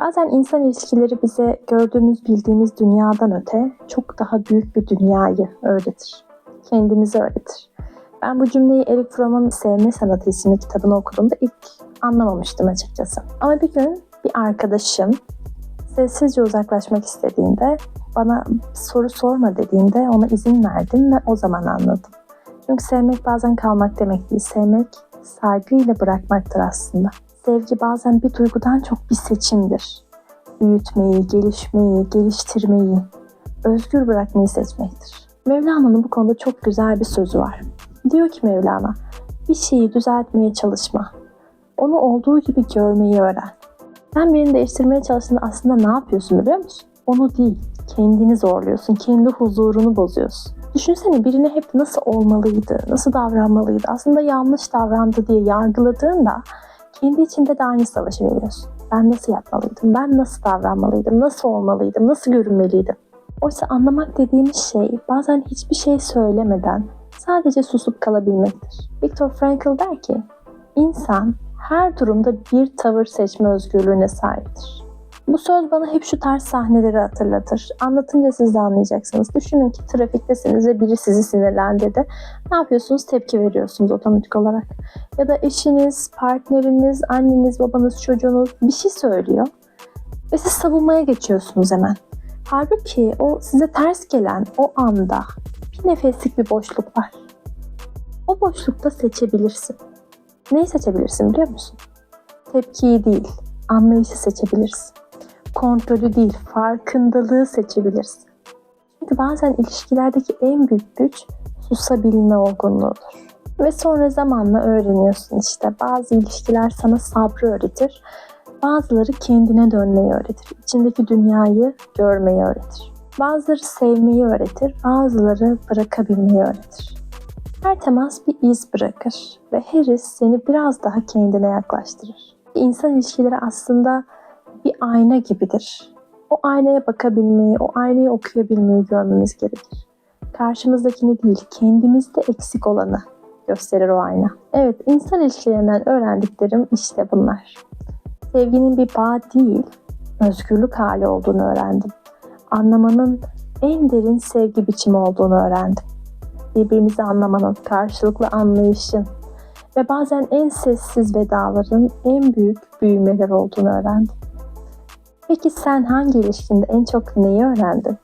Bazen insan ilişkileri bize gördüğümüz, bildiğimiz dünyadan öte çok daha büyük bir dünyayı öğretir. Kendimizi öğretir. Ben bu cümleyi Eric Fromm'un Sevme Sanatı isimli kitabını okuduğumda ilk anlamamıştım açıkçası. Ama bir gün bir arkadaşım sessizce uzaklaşmak istediğinde, bana soru sorma dediğinde ona izin verdim ve o zaman anladım. Çünkü sevmek bazen kalmak demek değil, sevmek saygıyla bırakmaktır aslında. Sevgi bazen bir duygudan çok bir seçimdir. Büyütmeyi, gelişmeyi, geliştirmeyi, özgür bırakmayı seçmektir. Mevlana'nın bu konuda çok güzel bir sözü var. Diyor ki Mevlana, bir şeyi düzeltmeye çalışma. Onu olduğu gibi görmeyi öğren. Sen birini değiştirmeye çalıştığında aslında ne yapıyorsun biliyor musun? Onu değil, kendini zorluyorsun, kendi huzurunu bozuyorsun. Düşünsene birini hep nasıl olmalıydı, nasıl davranmalıydı, aslında yanlış davrandı diye yargıladığında kendi içinde de aynı savaşı veriyorsun. Ben nasıl yapmalıydım, ben nasıl davranmalıydım, nasıl olmalıydım, nasıl görünmeliydim? Oysa anlamak dediğimiz şey bazen hiçbir şey söylemeden sadece susup kalabilmektir. Viktor Frankl der ki, insan her durumda bir tavır seçme özgürlüğüne sahiptir. Bu söz bana hep şu tarz sahneleri hatırlatır. Anlatınca siz de anlayacaksınız. Düşünün ki trafiktesiniz ve biri sizi sinirlendirdi. Ne yapıyorsunuz? Tepki veriyorsunuz otomatik olarak. Ya da eşiniz, partneriniz, anneniz, babanız, çocuğunuz bir şey söylüyor. Ve siz savunmaya geçiyorsunuz hemen. Halbuki o size ters gelen o anda bir nefeslik bir boşluk var. O boşlukta seçebilirsin. Neyi seçebilirsin biliyor musun? Tepkiyi değil, anlayışı seçebilirsin. Kontrolü değil, farkındalığı seçebilirsin. Çünkü bazen ilişkilerdeki en büyük güç susabilme olgunluğudur. Ve sonra zamanla öğreniyorsun işte. Bazı ilişkiler sana sabrı öğretir. Bazıları kendine dönmeyi öğretir. İçindeki dünyayı görmeyi öğretir. Bazıları sevmeyi öğretir, bazıları bırakabilmeyi öğretir. Her temas bir iz bırakır ve her iz seni biraz daha kendine yaklaştırır. İnsan ilişkileri aslında bir ayna gibidir. O aynaya bakabilmeyi, o aynayı okuyabilmeyi görmemiz gerekir. Karşımızdakini değil, kendimizde eksik olanı gösterir o ayna. Evet, insan ilişkilerinden öğrendiklerim işte bunlar. Sevginin bir bağ değil, özgürlük hali olduğunu öğrendim. Anlamanın en derin sevgi biçimi olduğunu öğrendim. Birbirimizi anlamanın, karşılıklı anlayışın ve bazen en sessiz vedaların en büyük büyümeler olduğunu öğrendim. Peki sen hangi ilişkinde en çok neyi öğrendin?